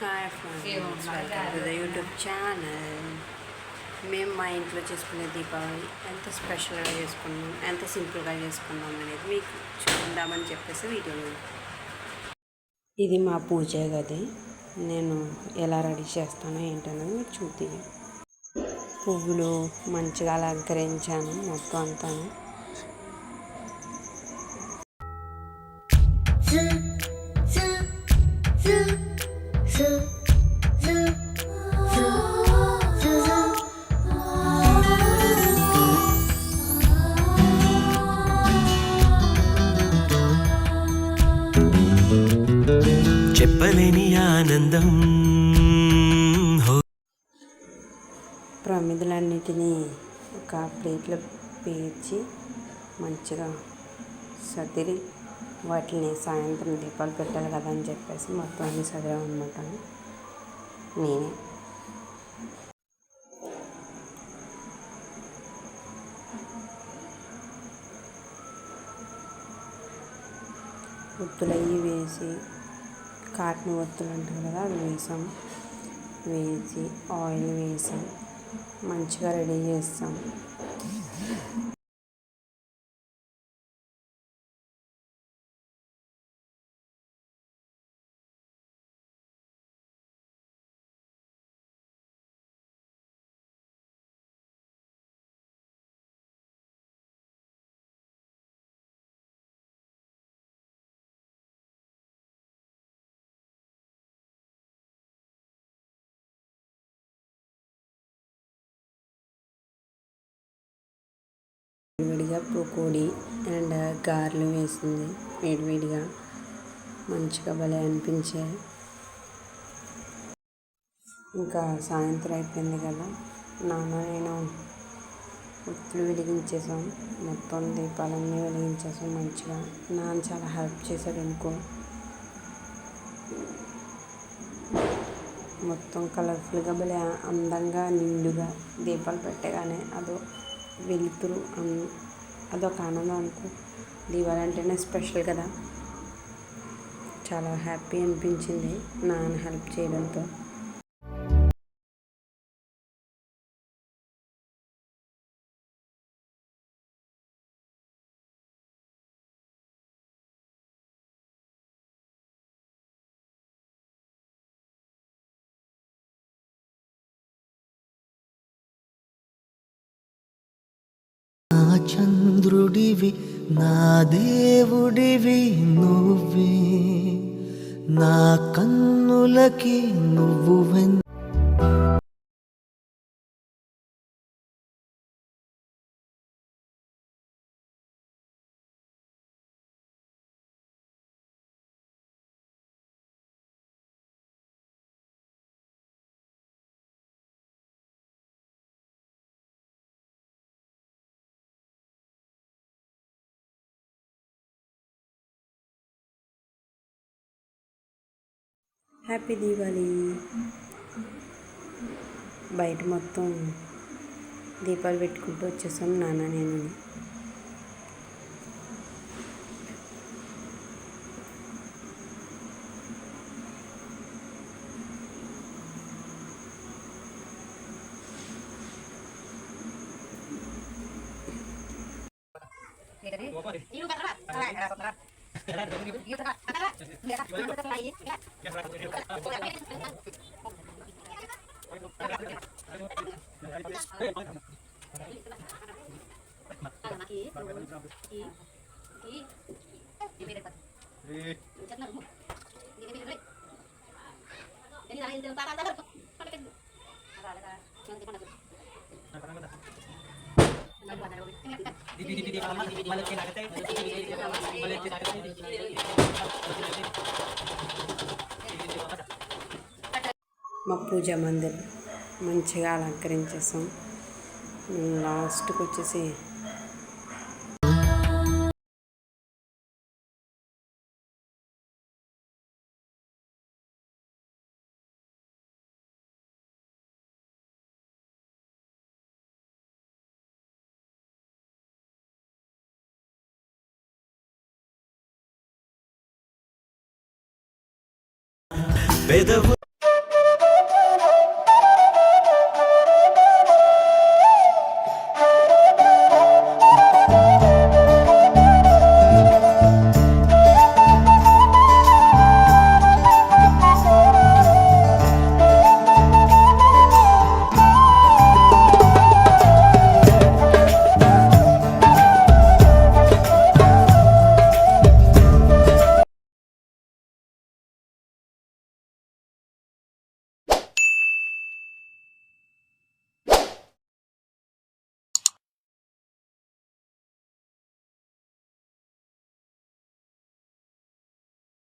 Hi friends welcome to the YouTube channel మేము మా ఇంట్లో చేసుకునే దీపావళి ఎంత స్పెషల్గా చేసుకున్నాం ఎంత సింపుల్గా చేసుకున్నాం అనేది మీకు చూద్దామని చెప్పేసి వీడియో ఇది మా పూజ గది. నేను ఎలా రెడీ చేస్తానో ఏంటనేది మీరు చూద్దాం పువ్వులు మంచిగా అలంకరించాను మొత్తం అంతా చెప్పలేని ఆనందం. ప్రమిదలన్నిటినీ ఒక ప్లేట్లో పేర్చి మంచిగా సదిరి వాటిని సాయంత్రం దీపాలు పెట్టాలి కదా అని చెప్పేసి మొత్తం అన్ని సదిరా అనమాట నేనే. ఒత్తులు అవి వేసి కాటన్ ఒత్తులు అంటారు కదా అవి వేసాం. వేసి ఆయిల్ వేసి. మంచిగా రెడీ చేస్తాం వేడిగా పకోడీ అండ్ గారెలు వేసింది వేడివేడిగా. మంచిగా భలే అనిపించాయి. ఇంకా సాయంత్రం అయిపోయింది కదా. నాన్న నేను ఒత్తులు వెలిగించేసాం మొత్తం దీపాలన్నీ వెలిగించేసాం మంచిగా. నాన్న చాలా హెల్ప్ చేశాడు అనుకో మొత్తం కలర్ఫుల్గా భలే అందంగా నిండుగా దీపాలు పెట్టగానే అదో వెలుతురు అదొక ఆనందం అనుకో. దివాళి అంటేనే స్పెషల్ కదా. చాలా హ్యాపీ అనిపించింది నాన్న హెల్ప్ చేయడంతో. నా చంద్రుడివి నా దేవుడివి నువ్వే. నా కన్నులకి నువ్వు వెన్ హ్యాపీ దీపావళి బయట మొత్తం దీపాలు పెట్టుకుంటూ వచ్చేసాం నాన్న నేను Ini lain మా పూజ మందిర్ మంచిగా అలంకరించేసాం. లాస్ట్కి వచ్చేసి పెదవు